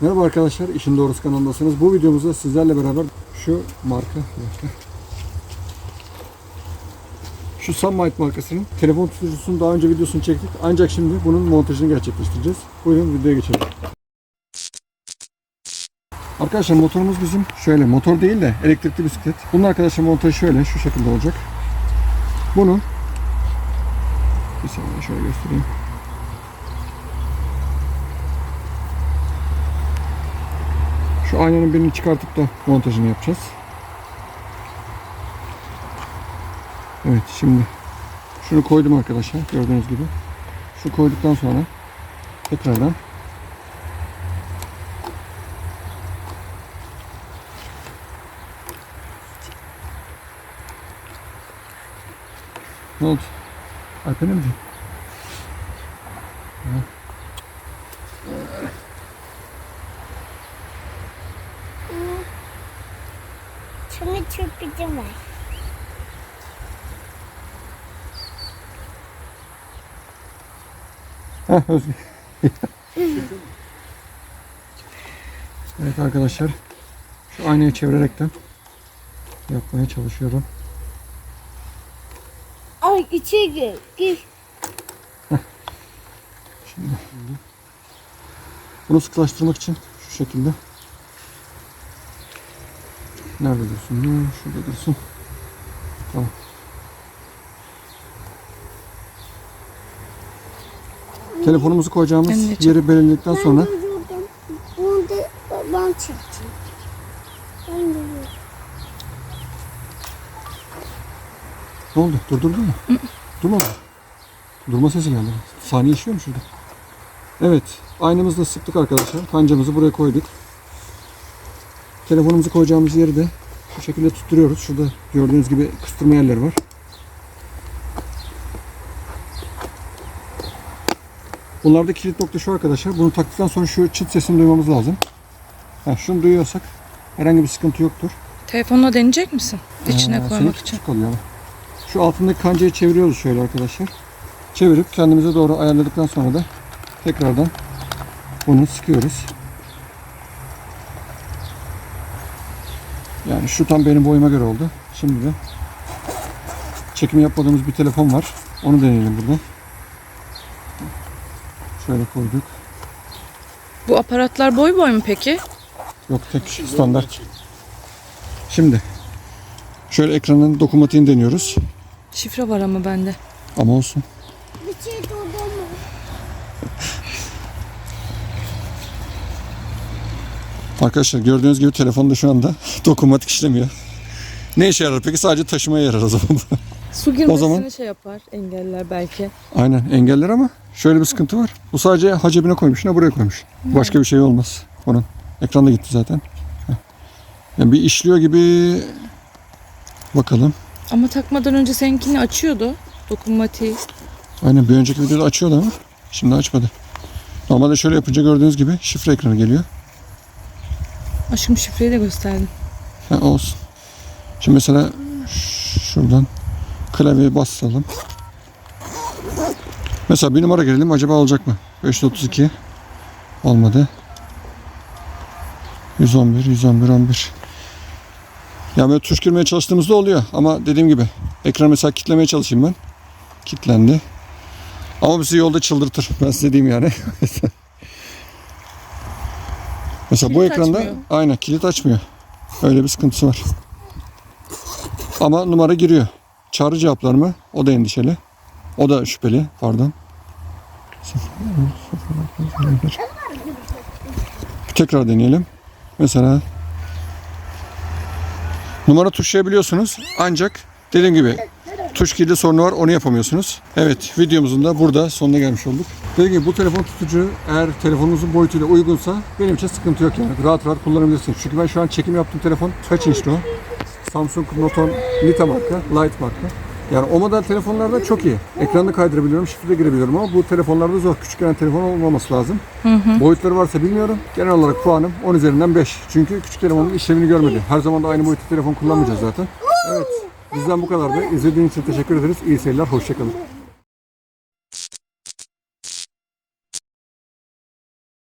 Merhaba arkadaşlar, İşin Doğrusu kanalındasınız. Bu videomuzda sizlerle beraber şu marka, şu Sunlight markasının telefon tutucusunun daha önce videosunu çektik. Ancak şimdi bunun montajını gerçekleştireceğiz. Buyurun videoya geçelim. Arkadaşlar motorumuz bizim şöyle, motor değil de elektrikli bisiklet. Bunun arkadaşlar montajı şöyle, şu şekilde olacak. Bunu bir saniye şöyle göstereyim. Şu aynanın birini çıkartıp da montajını yapacağız. Evet şimdi şunu koydum arkadaşlar gördüğünüz gibi. Şu koyduktan sonra tekrardan Ne oldu? Alper mi? Sana sürprizim var. Heh Özgür. evet arkadaşlar. Şu aynayı çevirerekten yapmaya çalışıyorum. Ay içeri gir. Gir. Bunu sıkılaştırmak için şu şekilde. Nerede dursun? Hmm, Şurada dursun. Tamam. Telefonumuzu koyacağımız Anneciğim. yeri belirledikten sonra Ben de yordum. Bunu da ben çekeceğim. Ben de yordum. ne oldu? Durdurdun mu? Durmadı. Durma sesi geldi. Saniye işiyor mu şurada? Evet. Aynamızı da sıktık arkadaşlar. Kancamızı buraya koyduk. Telefonumuzu koyacağımız yeri de şu şekilde tutturuyoruz. Şurada gördüğünüz gibi kıstırma yerleri var. Bunlarda kilit nokta şu arkadaşlar. Bunu taktıktan sonra şu çıt sesini duymamız lazım. Ha, şunu duyuyorsak herhangi bir sıkıntı yoktur. Telefonla deneyecek misin? İçine Ee, koymak için. oluyor. Şu altındaki kancayı çeviriyoruz şöyle arkadaşlar. Çevirip kendimize doğru ayarladıktan sonra da tekrardan bunu sıkıyoruz. Yani şu tam benim boyuma göre oldu. Şimdi de çekim yapmadığımız bir telefon var. Onu deneyelim burada. Şöyle koyduk. Bu aparatlar boy boy mu peki? Yok tek standart. Şimdi şöyle ekranın dokunmatiğini deniyoruz. Şifre var ama bende. Ama olsun. Bir şey durdum mu? Arkadaşlar gördüğünüz gibi telefonda şu anda dokunmatik işlemiyor. Ne işe yarar peki? Sadece taşımaya yarar o zaman. Su girmesini zaman- şey yapar, engeller belki. Aynen engeller ama şöyle bir sıkıntı var. Bu sadece ha cebine koymuş ne buraya koymuş. Başka bir şey olmaz. Onun ekranda gitti zaten. Yani bir işliyor gibi bakalım. Ama takmadan önce seninkini açıyordu. Dokunmatiği. Aynen bir önceki videoda açıyordu ama şimdi açmadı. Normalde şöyle yapınca gördüğünüz gibi şifre ekranı geliyor. Aşkım şifreyi de gösterdim. Ha, olsun. Şimdi mesela şuradan klavyeye basalım. Mesela bir numara girelim acaba olacak mı? 532 olmadı. 111, 111, 11. Yani böyle tuş girmeye çalıştığımızda oluyor ama dediğim gibi ekranı mesela kitlemeye çalışayım ben. Kitlendi. Ama bizi yolda çıldırtır. Ben size diyeyim yani. mesela bu Kilit ekranda açmıyor. aynen kilit açmıyor. Öyle bir sıkıntısı var. Ama numara giriyor. Çağrı cevaplar mı? O da endişeli. O da şüpheli. Pardon. Tekrar deneyelim. Mesela numara tuşlayabiliyorsunuz. Ancak dediğim gibi tuş kilidi sorunu var. Onu yapamıyorsunuz. Evet videomuzun da burada sonuna gelmiş olduk. Dediğim gibi bu telefon tutucu eğer telefonunuzun boyutuyla uygunsa benim için sıkıntı yok yani. Rahat rahat kullanabilirsiniz. Çünkü ben şu an çekim yaptığım telefon kaç inçti o? Samsung Note 10 Lite marka, Lite marka. Yani o model telefonlarda çok iyi. Ekranını kaydırabiliyorum, şifre girebiliyorum ama bu telefonlarda zor. Küçük gelen telefon olmaması lazım. Boyutları varsa bilmiyorum. Genel olarak puanım 10 üzerinden 5. Çünkü küçük telefonun işlemini görmedi. Her zaman da aynı boyutta telefon kullanmayacağız zaten. Evet. Bizden bu kadardı. İzlediğiniz için teşekkür ederiz. İyi seyirler. Hoşçakalın.